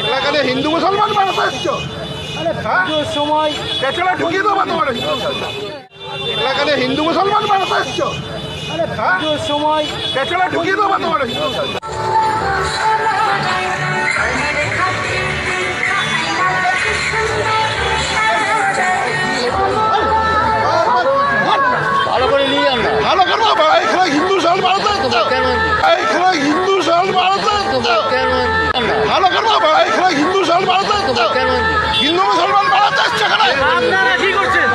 এলাকাতে হিন্দু মুসলমান এসছো হ্যাঁ পুজোর সময় পেছনে ঢুকিয়ে দেবো তোমার। এলাকাতে হিন্দু মুসলমান মানুষ হ্যাঁ পুজোর সময় পেছনে ঢুকিয়ে দেবো তোমার। হিন্দু সাল বানাতে হিন্দু মুসলমান বানাতে এসছো এখানে আপনারা কি করছেন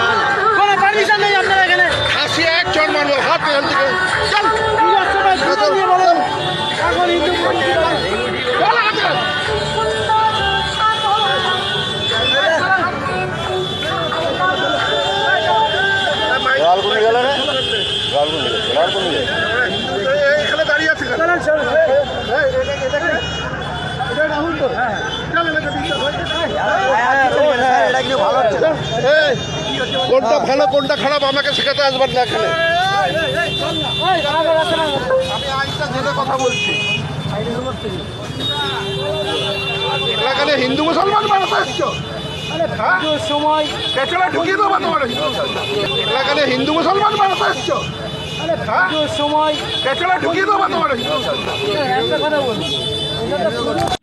কোনো পারমিশন নেই আপনারা এখানে হাসি এক জন মারবো হাত এখান থেকে চল পুজোর সময় পুজো নিয়ে বলেন এই, কোনটা ভালো কোনটা খারাপ আমাকে শেখাতে আসবার না এখানে। আমি বলছি হিন্দু মুসলমান হ্যাঁ এলাকাতে হিন্দু মুসলমান হ্যাঁ পুজোর সময় পেছনে ঢুকিয়ে দেবো তোমার কথা পুজোর